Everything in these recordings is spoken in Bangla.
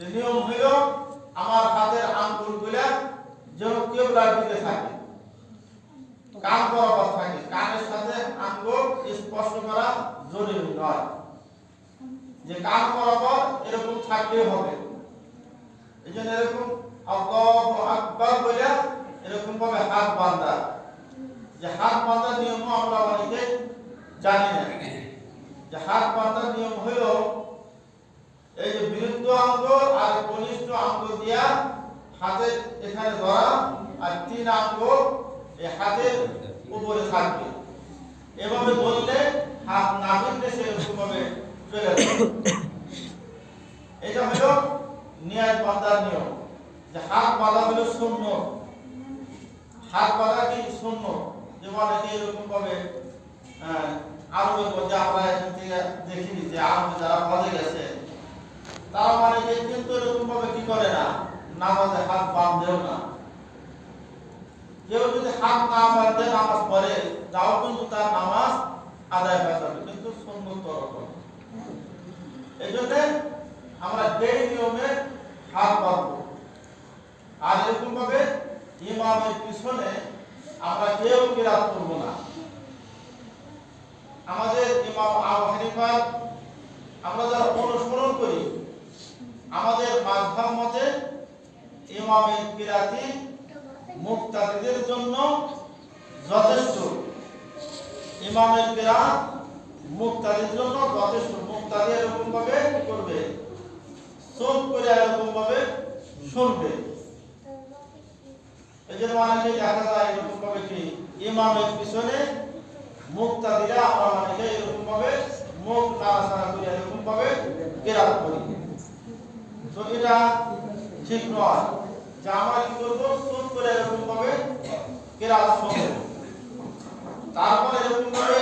নিয়ম হইল আমার হাতের আঙ্গুলগুলা যেন কেবলার দিকে থাকে। কান বরাবর থাকে। কানের সাথে আঙ্গুল স্পর্শ করা জরুরি নয়। যে কান বরাবর এরকম থাকলেই হবে। এই জন্য এরকম আল্লাহু আকবার বলে এরকম ভাবে হাত বাঁধা। যে হাত বাঁধার নিয়ম আমরা অনেকে জানি না। যে হাত বাঁধার নিয়ম হইল এই যে বিরুদ্ধ আঙ্গুল আর কনিষ্ঠ আঙ্গুল দিয়া হাতের এখানে ধরা আর তিন আঙ্গুল এই হাতের উপরে থাকবে। এভাবে বললে হাত না ধরলে চলে এটা হলো নিয়াজ বাঁধার নিয়ম। যে হাত বাঁধা হলো শূন্য। হাত বাঁধা কি শূন্য? যেমন অনেকে এরকম ভাবে আরবের মধ্যে আমরা এখান থেকে দেখিনি যে আরবে যারা বাঁধে গেছে তারা যে কিন্তু এরকম ভাবে কি করে না? নামাজে হাত বাঁধেও না। কেউ যদি হাত না বাঁধে নামাজ পড়ে, তাও কিন্তু তার নামাজ আদায় হয়ে যাবে। কিন্তু সুন্নত এই জন্য আমরা যেই নিয়মে হাত বাঁধবো। আর এরকম ভাবে ইমামের পিছনে আমরা কেউ কিরাত করব না। আমাদের ইমাম আবু আমরা যারা অনুসরণ করি আমাদের মাঝহাব মতে ইমামের কিরাতি মুক্তাদিদের জন্য যথেষ্ট। ইমামের কিরাত মুক্তাদির জন্য যথেষ্ট। মুক্তাদি এরকম ভাবে করবে, চোখ করে এরকম ভাবে শুনবে। এই জন্য অনেকে দেখা যায় এরকম ভাবে কি ইমামের পিছনে মুক্তাদিরা আমরা অনেকে এরকম ভাবে মুখ নাড়াচাড়া করে এরকম ভাবে কেরাত করি। তো এটা ঠিক নয়। যে আমরা কি করব? চোখ করে এরকম ভাবে কেরাত শুনব তারপর এরকম ভাবে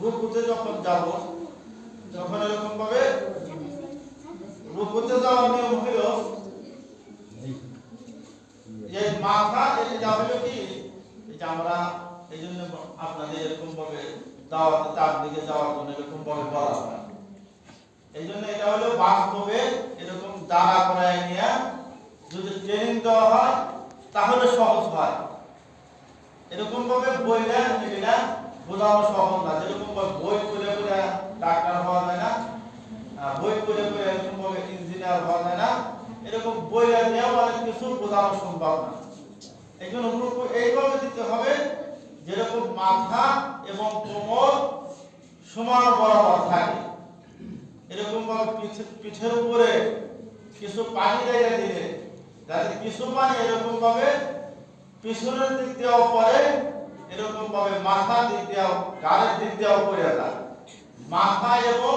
রুকুতে যখন যাব তখন এরকম ভাবে রুকুতে যাওয়ার নিয়ম হইল যে মাথা এটা হলো কি? যে আমরা এই জন্য আপনাদের এরকম ভাবে দাওয়াতে তার দিকে যাওয়ার জন্য এরকম ভাবে বলা হয়। এই জন্য এটা হলো বাস্তবে এরকম দাঁড়া করায় নিয়ে যদি ট্রেনিং দেওয়া হয়, তাহলে সহজ হয়। এরকম ভাবে বইটা এগুলা বোঝানো সহজ না। যেরকম বই করে করে ডাক্তার হওয়া যায় না বই করে করে এরকম ভাবে ইঞ্জিনিয়ার হওয়া যায় না, এরকম বই নিয়েও অনেক কিছু বোঝানো সম্ভব না। এই জন্য রূপ এইভাবে দিতে হবে, যেরকম মাথা এবং কোমর সমান বরাবর থাকে। পিঠের উপরে কিছু পানি দিয়ে দিলে যাতে কিছু পানি এরকম ভাবে পিছনের দিক দিয়েও পরে এরকম ভাবে মাথা দিক দিয়েও গাড়ির দিক দিয়েও পড়ে যায়। মাথা এবং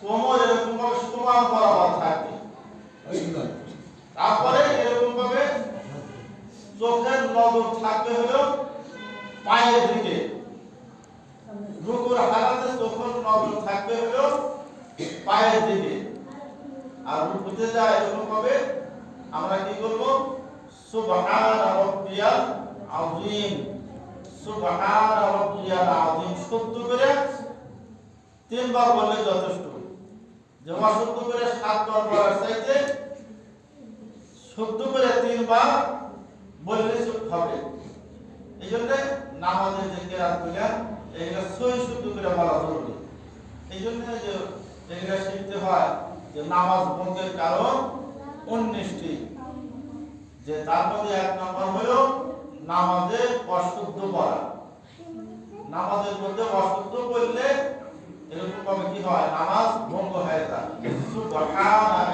কোমর এরকম ভাবে সমান বরাবর থাকে। তারপরে এরকম ভাবে চোখের নজর থাকবে হলো পায়ের দিকে। রুকুর হালাতে চোখের নজর থাকবে হলো পায়ের দিকে। আর রুকুতে যা এরকম ভাবে আমরা কি করব? সুবহান রাব্বিয়াল আযীম। সুবহান রাব্বিয়াল আযীম। শুদ্ধ করে তিনবার বললে যথেষ্ট। জমা শুদ্ধ করে সাতবার বলার চাইতে শুদ্ধ করে তিনবার বললে হবে। এই জন্য নামাজের যে কেরাতগুলা এগুলো সই শুদ্ধ করে বলা জরুরি। এই জন্য যে এগুলো শিখতে হয় যে নামাজ ভঙ্গের কারণ উনিশটি যে তার এক নম্বর হলো নামাজে অশুদ্ধ পড়া। নামাজের মধ্যে অশুদ্ধ করলে এরকম কি হয়? নামাজ ভঙ্গ হয়ে যায়।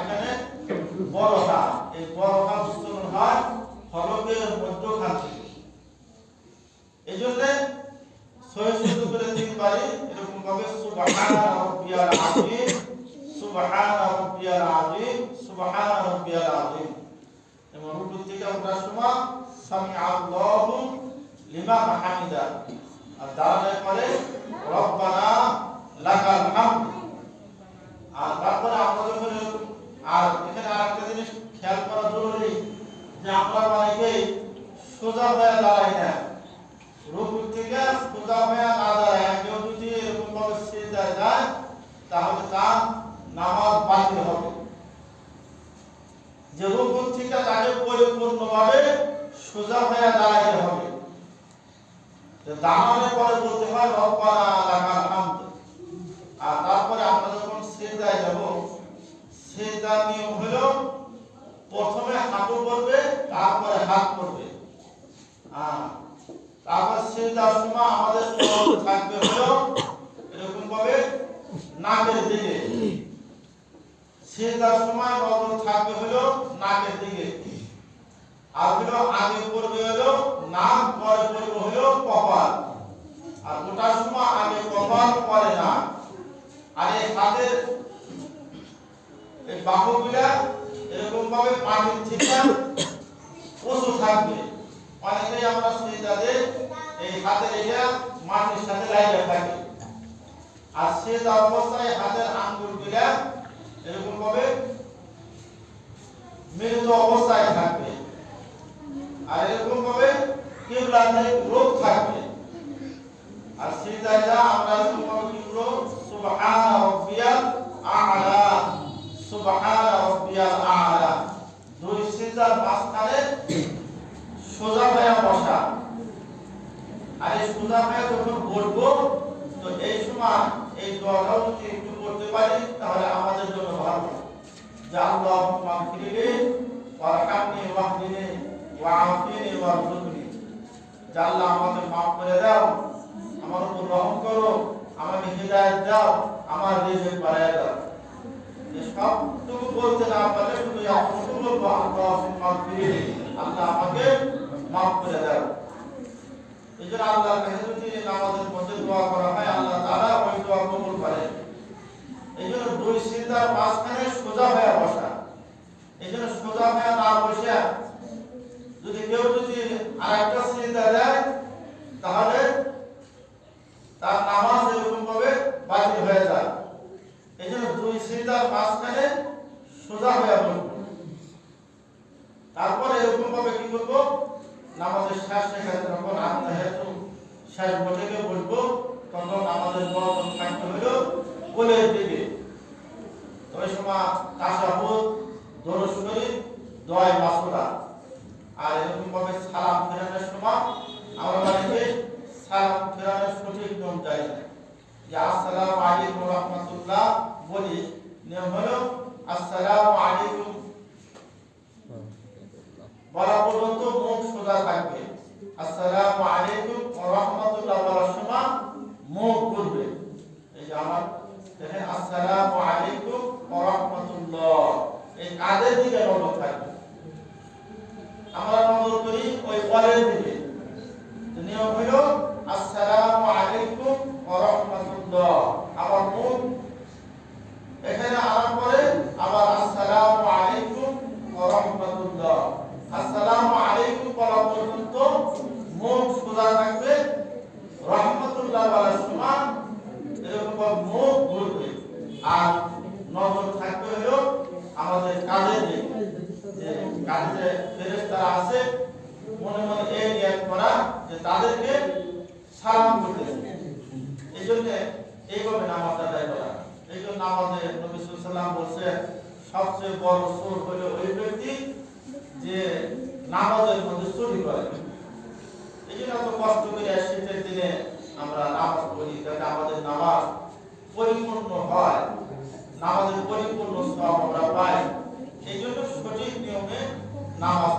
এখানে বড় হাত এই বড় উচ্চারণ হয় ফলকের মধ্যখান থেকে। এই জন্য সহিষ্ণু করে তিনবারই এরকম ভাবে সুবহান রাব্বিয়াল আযীম সুবহান রাব্বিয়াল আযীম সুবহান রাব্বিয়াল আযীম এবং রুকু থেকে ওঠার সময় সামি আল্লাহু লিমান হামিদা আর দাঁড়ানোর পরে রব্বানা লাকাল হামদ আর তারপরে আমরা যখন এরকম- আর এখানে আরেকটা জিনিস খেয়াল করা জরুরি যে আমরা অনেকেই সোজা হয়ে দাঁড়াই না রুকু থেকে সোজা হয়ে না দাঁড়ায় কেউ যদি এরকম ভাবে সিজদায় যায় তাহলে তার নামাজ বাতিল হবে যে রুকু থেকে তাকে পরিপূর্ণভাবে সোজা হয়ে দাঁড়াইতে হবে। দাঁড়ানোর পরে বলতে হয় আর তারপরে আমরা যখন যাব নিয়ম প্রথমে হাঁটু পড়বে, তারপরে হাত পড়বে। তারপর সময় আমাদের থাকবে হলো এরকম ভাবে নাকের দিকে। সময় নজর থাকবে হলো নাকের দিকে। আর আগে পড়বে হলো নাক পরে পড়বে হলো কপাল। আর ওটার সময় আগে কপাল পরে নাক আর এই হাতের এই এরকম ভাবে থাকবে। অনেকেই আমরা সিজদাতে এই হাতের এটা মাটির সাথে লাগিয়ে থাকি। আর সিজদা অবস্থায় হাতের আঙ্গুলগুলা এরকম ভাবে মিলিত অবস্থায় থাকবে। আর এরকম ভাবে কিবলাতে রোগ থাকবে। আর সিজদায় যা আমরা এরকম কি করব সুবহান রাব্বিয়াল আ'লা, সুবহান রাব্বিয়াল আ'লা। দুই সিজদার মাঝখানে সোজা হয়ে বসা। আর এই সোজা হয়ে যখন বসবো, তো এই সময় এই দোয়াটাও যদি একটু করতে পারি, তাহলে আমাদের জন্য ভালো। যে আল্লাহ মাগফিরলি ওয়ারহামনি ওয়াহদিনি ওয়াআফিনি ওয়ারযুকনি যে আল্লাহ আমাকে মাফ করে দাও, আমার উপর রহম করো, আমাকে হিদায়াত দাও, আমার রিজিক বাড়ায় দাও। সবটুকু বলতে না পারলে শুধু আল্লাহ আমাকে মাফ করে দাও। এই জন্য আল্লাহর কাছে যদি নামাজের মধ্যে দোয়া করা হয়, আল্লাহ তাআলা ওই দোয়া কবুল করেন। এই জন্য দুই সিজদার মাঝখানে সোজা হয়ে বসা এই জন্য সোজা হয়ে না বসে যদি কেউ যদি আরেকটা সিজদা দেয় তাহলে তার নামাজ এরকম ভাবে বাতিল হয়ে যায় এই জন্য দুই সিজদার মাঝখানে সোজা হয়ে বসবো তারপরে করব? নামাজের শেষ রেখাতে যখন আমরা হেতু শেষ বসে বসবো, তখন আমাদের বরকত থাকতে হলো কোলের দিকে। ওই সময় হোক দরুদ শরীফ দোয়া মাসুরা আর এরকম ভাবে সালাম ফেরানোর সময় আমরা অনেকে সালাম ফেরানোর সঠিক নিয়ম জানি না যে আসসালামু আলাইকুম রাহমাতুল্লাহ বলি নিয়ম হলো আসসালামু আলাইকুম বলা পর্যন্ত মুখ সোজা থাকবে আসসালামু আলাইকুম ওয়া রাহমাতুল্লাহ আমার নজর আমরা করি ওই পরের দিকে। নিয়ম হলো আসসালামু আলাইকুম ওয়া রাহমাতুল্লাহ। আবার মুখ এখানে আরাম করে আবার আসসালামু আলাইকুম ওয়া রাহমাতুল্লাহ আসসালামু আলাইকুম বলা পর্যন্ত মুখ সোজা থাকবে রহমতুল্লাহ বলার সময় এরকম ভাবে মুখ ঘুরবে আর নজর থাকবে হলো আমাদের কাজের যে কাজে ফেরেশতারা আছে, মনে মনে এই নিয়ত করা যে তাদেরকে সালাম করতেছে এই জন্য এইভাবে নামাজ আদায় করা। এই জন্য আমাদের নবী সাল্লাম বলছে সবচেয়ে বড় সুর হলো ওই ব্যক্তি যে নামাজের মধ্যে চুরি করে। এই জন্য এত কষ্ট করে শীতের দিনে আমরা নামাজ পড়ি, যাতে আমাদের নামাজ পরিপূর্ণ হয়। নামাজের পরিপূর্ণ সব আমরা পাই এই জন্য সঠিক নিয়মে নামাজ